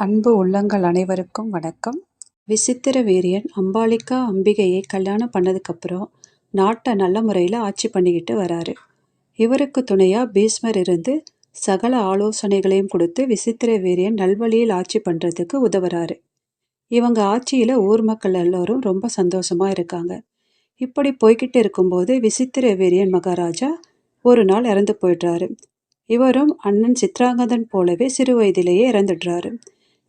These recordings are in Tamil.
அன்பு உள்ளங்கள் அனைவருக்கும் வணக்கம். விசித்திர வீரியன் அம்பாலிகா அம்பிகையை கல்யாணம் பண்ணதுக்கப்புறம் நாட்டை நல்ல முறையில் ஆட்சி பண்ணிக்கிட்டு வராரு. இவருக்கு துணையாக பீஷ்மர் இருந்து சகல ஆலோசனைகளையும் கொடுத்து விசித்திர வீரியன் நல்வழியில் ஆட்சி பண்ணுறதுக்கு உதவுறாரு. இவங்க ஆட்சியில் ஊர் மக்கள் எல்லோரும் ரொம்ப சந்தோஷமாக இருக்காங்க. இப்படி போய்கிட்டு இருக்கும்போது விசித்திர வீரியன் மகாராஜா ஒரு நாள் இறந்து போயிடுறாரு. இவரும் அண்ணன் சித்ராங்கதன் போலவே சிறு வயதிலேயே இறந்துடுறாரு.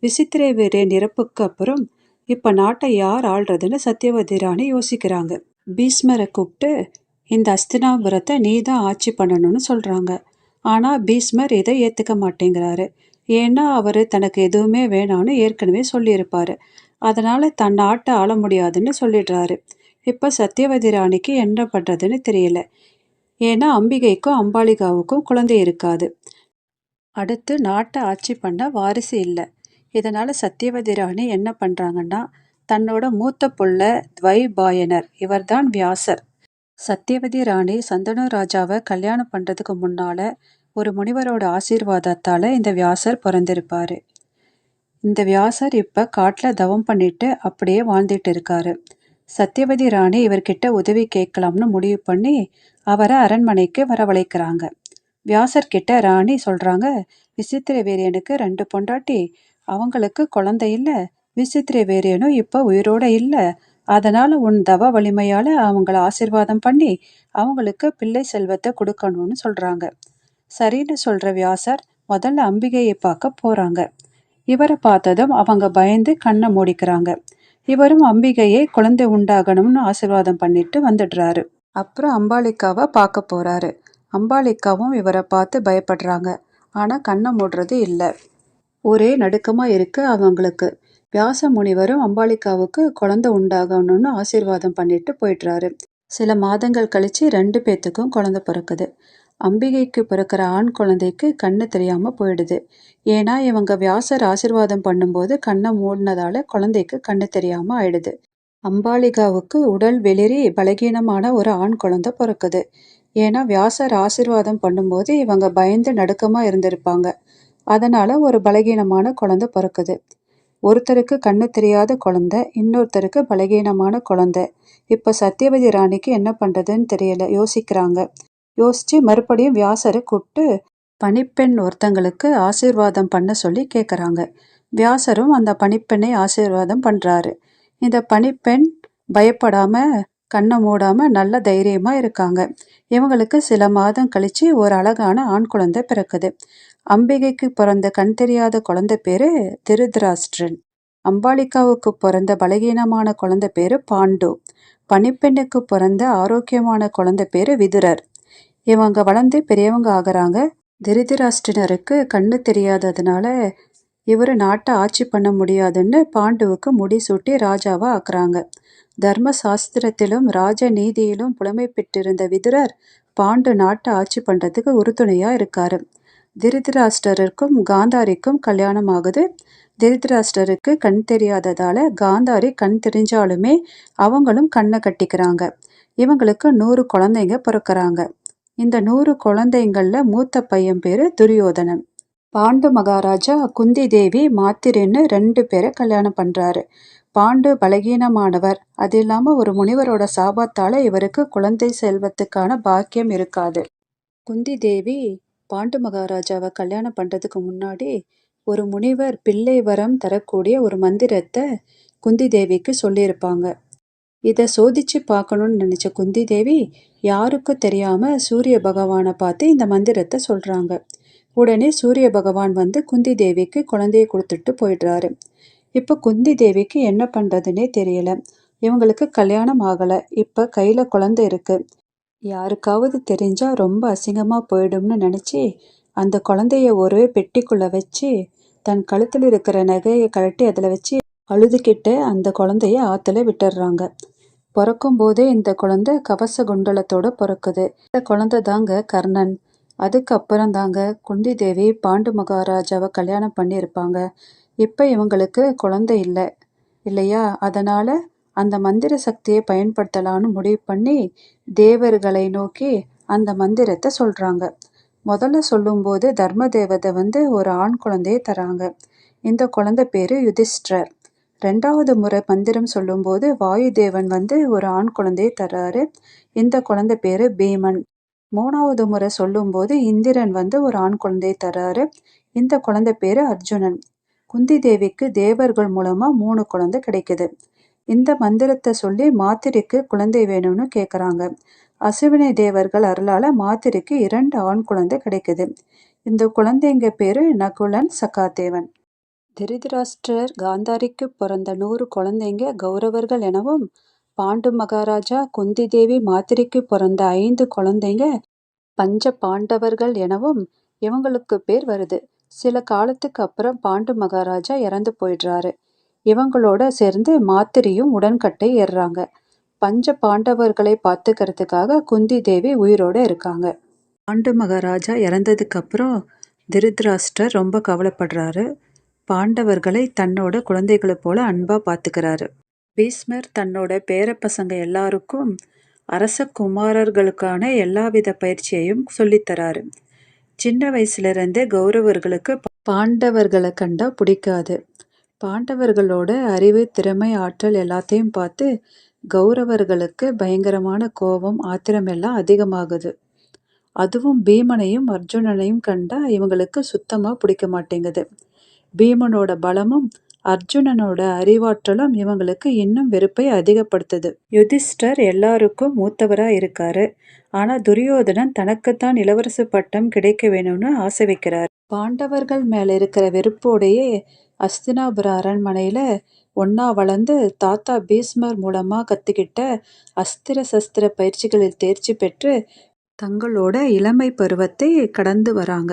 விசித்திரை வீரியன் இறப்புக்கு அப்புறம் இப்போ நாட்டை யார் ஆள்றதுன்னு சத்தியவதி ராணி யோசிக்கிறாங்க. பீஷ்மரை கூப்பிட்டு இந்த அஸ்தினாபுரத்தை நீ தான் ஆட்சி பண்ணணும்னு சொல்கிறாங்க ஆனால் பீஷ்மர் இதை ஏற்றுக்க மாட்டேங்கிறாரு. ஏன்னா அவர் தனக்கு எதுவுமே வேணாம்னு ஏற்கனவே சொல்லியிருப்பாரு. அதனால் தன் நாட்டை ஆள முடியாதுன்னு சொல்லிடுறாரு. இப்போ சத்தியவதி ராணிக்கு என்ன பண்ணுறதுன்னு தெரியல. ஏன்னா அம்பிகைக்கும் அம்பாலிகாவுக்கும் குழந்தை இருக்காது. அடுத்து நாட்டை ஆட்சி பண்ண வாரிசு இல்லை. இதனால் சத்தியவதி ராணி என்ன பண்ணுறாங்கன்னா தன்னோட மூத்த புள்ள துவைபாயனர் இவர்தான் வியாசர். சத்தியவதி ராணி சந்தனு ராஜாவை கல்யாணம் பண்ணுறதுக்கு முன்னால் ஒரு முனிவரோட ஆசீர்வாதத்தால் இந்த வியாசர் பிறந்திருப்பார். இந்த வியாசர் இப்போ காட்டில் தவம் பண்ணிட்டு அப்படியே வாழ்ந்துட்டு இருக்காரு. சத்தியவதி ராணி இவர்கிட்ட உதவி கேட்கலாம்னு முடிவு பண்ணி அவரை அரண்மனைக்கு வரவழைக்கிறாங்க. வியாசர்கிட்ட ராணி சொல்கிறாங்க விசித்திர வீரியனுக்கு ரெண்டு பொண்டாட்டி அவங்களுக்கு குழந்தை இல்லை விசித்திர வேரியனும் இப்போ உயிரோட இல்லை. அதனால் உன் தவ வலிமையால் அவங்கள ஆசிர்வாதம் பண்ணி அவங்களுக்கு பிள்ளை செல்வத்தை கொடுக்கணும்னு சொல்கிறாங்க சரின்னு சொல்கிற வியாசர் முதல்ல அம்பிகையை பார்க்க போகிறாங்க இவரை பார்த்ததும் அவங்க பயந்து கண்ணை மூடிக்கிறாங்க. இவரும் அம்பிகையை குழந்தை உண்டாகணும்னு ஆசிர்வாதம் பண்ணிட்டு வந்துடுறாரு. அப்புறம் அம்பாலிக்காவை பார்க்க போகிறாரு அம்பாலிக்காவும் இவரை பார்த்து பயப்படுறாங்க. ஆனால் கண்ணை மூடுறது இல்லை. ஒரே நடுக்கமாக இருக்கு அவங்களுக்கு. வியாச முனிவரும் அம்பாலிகாவுக்கு குழந்தை உண்டாகணும்னு ஆசீர்வாதம் பண்ணிட்டு போயிட்டுறாரு சில மாதங்கள் கழிச்சு ரெண்டு பேத்துக்கும் குழந்தை பிறக்குது. அம்பிகைக்கு பிறக்கிற ஆண் குழந்தைக்கு கண்ணு தெரியாம போயிடுது. ஏன்னா இவங்க வியாசர் ஆசிர்வாதம் பண்ணும்போது கண்ணை மூடினதால குழந்தைக்கு கண்ணு தெரியாம ஆயிடுது. அம்பாலிகாவுக்கு உடல் வெளிரி பலகீனமான ஒரு ஆண் குழந்தை பிறக்குது. ஏன்னா வியாசர் ஆசிர்வாதம் பண்ணும்போது இவங்க பயந்து நடுக்கமா இருந்திருப்பாங்க. அதனால ஒரு பலகீனமான குழந்தை பிறக்குது. ஒருத்தருக்கு கண்ணு தெரியாத குழந்தை இன்னொருத்தருக்கு பலகீனமான குழந்தை. இப்போ சத்தியவதி ராணிக்கு என்ன பண்ணுறதுன்னு தெரியல யோசிக்கிறாங்க. யோசிச்சு மறுபடியும் வியாசரை கூப்பிட்டு பணிப்பெண் ஒருத்தங்களுக்கு ஆசீர்வாதம் பண்ண சொல்லி கேட்குறாங்க வியாசரும் அந்த பணிப்பெண்ணை ஆசீர்வாதம் பண்ணுறாரு இந்த பணிப்பெண் பயப்படாம கண்ணை மூடாம நல்ல தைரியமா இருக்காங்க. இவங்களுக்கு சில மாதம் கழிச்சு ஒரு அழகான ஆண் குழந்தை பிறக்குது. அம்பிகைக்கு பிறந்த கண் தெரியாத குழந்தை பேரு திருதராஷ்டிரன். அம்பாலிகாவுக்கு பிறந்த பலகீனமான குழந்தை பேரு பாண்டு. பனிப்பெண்ணுக்கு பிறந்த ஆரோக்கியமான குழந்தை பேரு விதுரர். இவங்க வளர்ந்து பெரியவங்க ஆகிறாங்க. திருதராஷ்டிரனருக்கு கண்ணு தெரியாததுனால இவர் நாட்டை ஆட்சி பண்ண முடியாதுன்னு பாண்டுவுக்கு முடிசூட்டி ராஜாவா ஆக்குறாங்க. தர்ம சாஸ்திரத்திலும் ராஜ நீதியிலும் புலமை பெற்றிருந்த விதுரர் பாண்டு நாட்டை ஆட்சி பண்றதுக்கு உறுதுணையா இருக்காரு. திருதராஷ்டருக்கும் காந்தாரிக்கும் கல்யாணம் ஆகுது திருதராஷ்டருக்கு கண் தெரியாததால காந்தாரி கண் தெரிஞ்சாலுமே அவங்களும் கண்ணை கட்டிக்கிறாங்க. இவங்களுக்கு நூறு குழந்தைங்க பிறக்கிறாங்க. இந்த நூறு குழந்தைங்கள்ல மூத்த பையன் பேரு துரியோதனன். பாண்டு மகாராஜா குந்தி தேவி மாத்திரின்னு ரெண்டு பேரை கல்யாணம் பண்றாரு. பாண்டு பலகீனமானவர். அது இல்லாம ஒரு முனிவரோட சாபத்தால இவருக்கு குழந்தை செல்வத்துக்கான பாக்கியம் இருக்காது. குந்தி தேவி பாண்டு மகாராஜாவை கல்யாணம் பண்ணுறதுக்கு முன்னாடி ஒரு முனிவர் பிள்ளை வரம் தரக்கூடிய ஒரு மந்திரத்தை குந்தி தேவிக்கு சொல்லியிருப்பாங்க. இதை சோதிச்சு பார்க்கணும்னு நினச்ச குந்தி தேவி யாருக்கும் தெரியாமல் சூரிய பகவானை பார்த்து இந்த மந்திரத்தை சொல்கிறாங்க உடனே சூரிய பகவான் வந்து குந்தி தேவிக்கு குழந்தைய கொடுத்துட்டு போயிடுறாரு. இப்போ குந்தி தேவிக்கு என்ன பண்ணுறதுனே தெரியல. இவங்களுக்கு கல்யாணம் ஆகலை. இப்போ கையில் குழந்தை இருக்குது யாருக்காவது தெரிஞ்சா ரொம்ப அசிங்கமா போயிடும்னு நினைச்சு அந்த குழந்தைய ஒரு பெட்டிக்குள்ள வச்சு தன் கழுத்தில் இருக்கிற நகையை கழட்டி அதில் வச்சு அழுதுகிட்டு அந்த குழந்தைய ஆற்றுல விட்டுடுறாங்க. பிறக்கும் போதே இந்த குழந்தை கவச குண்டலத்தோட பிறக்குது. இந்த குழந்தை தாங்க கர்ணன். அதுக்கப்புறம் தாங்க குந்தி தேவி பாண்டு மகாராஜாவை கல்யாணம் பண்ணியிருப்பாங்க. இப்போ இவங்களுக்கு குழந்தை இல்லை. இல்லையா? அதனால அந்த மந்திர சக்தியை பயன்படுத்தலான்னு முடிவு பண்ணி தேவர்களை நோக்கி அந்த மந்திரத்தை சொல்றாங்க முதல்ல சொல்லும்போது தர்ம தேவதை வந்து ஒரு ஆண் குழந்தையை தராங்க இந்த குழந்தை பேரு யுதிஷ்டர் ரெண்டாவது முறை மந்திரம் சொல்லும்போது வாயுதேவன் வந்து ஒரு ஆண் குழந்தையை தர்றாரு. இந்த குழந்தை பேரு பீமன். மூணாவது முறை சொல்லும்போது இந்திரன் வந்து ஒரு ஆண் குழந்தையை தர்றாரு. இந்த குழந்தை பேரு அர்ஜுனன். குந்தி தேவிக்கு தேவர்கள் மூலமா மூணு குழந்தை கிடைக்குது. இந்த மந்திரத்தை சொல்லி மாத்திரைக்கு குழந்தை வேணும்னு கேட்குறாங்க அசுவினை தேவர்கள் அருளால மாத்திரைக்கு இரண்டு ஆண் குழந்தை கிடைக்குது. இந்த குழந்தைங்க பேரு நகுலன், சகாதேவன். திருதராஷ்டிரர் காந்தாரிக்கு பிறந்த நூறு குழந்தைங்க கௌரவர்கள் எனவும், பாண்டு மகாராஜா, குந்தி தேவி மாத்திரைக்கு பிறந்த ஐந்து குழந்தைங்க பஞ்ச பாண்டவர்கள் எனவும் இவங்களுக்கு பேர் வருது. சில காலத்துக்கு அப்புறம் பாண்டு மகாராஜா இறந்து போயிடுறாரு. இவங்களோட சேர்ந்து மாத்திரையும் உடன்கட்டை ஏறுறாங்க. பஞ்ச பாண்டவர்களை பார்த்துக்கிறதுக்காக குந்தி தேவி உயிரோட இருக்காங்க. பாண்டு மகாராஜா இறந்ததுக்கப்புறம் திருத்ராஷ்டர் ரொம்ப கவலைப்படுறாரு. பாண்டவர்களை தன்னோட குழந்தைகளை போல அன்பாக பார்த்துக்கிறாரு பீஷ்மர் தன்னோட பேரப்பசங்க எல்லாருக்கும் அரச குமாரர்களுக்கான எல்லாவித பயிற்சியையும் சொல்லித்தராரு சின்ன வயசுலேருந்தே கௌரவர்களுக்கு பாண்டவர்களை கண்டா பிடிக்காது. பாண்டவர்களோட அறிவு, திறமை, ஆற்றல் எல்லாத்தையும் பார்த்து கௌரவர்களுக்கு பயங்கரமான கோபம், ஆத்திரம் எல்லாம் அதிகமாகுது. அதுவும் பீமனையும் அர்ஜுனனையும் கண்டா இவங்களுக்கு சுத்தமா பிடிக்க மாட்டேங்குது. பீமனோட பலமும் அர்ஜுனனோட அறிவாற்றலும் இவங்களுக்கு இன்னும் வெறுப்பை அதிகப்படுத்துது. யுதிஷ்டர் எல்லாருக்கும் மூத்தவரா இருக்காரு. ஆனா துரியோதனன் தனக்குத்தான் இளவரசு பட்டம் கிடைக்க வேணும்னு ஆசை வைக்கிறார் பாண்டவர்கள் மேல இருக்கிற வெறுப்போடையே அஸ்தினாபுர அரண்மனையில் ஒன்றா வளர்ந்து தாத்தா பீஷ்மர் மூலமாக கத்துக்கிட்ட அஸ்திர சஸ்திர பயிற்சிகளில் தேர்ச்சி பெற்று தங்களோட இளமை பருவத்தை கடந்து வராங்க.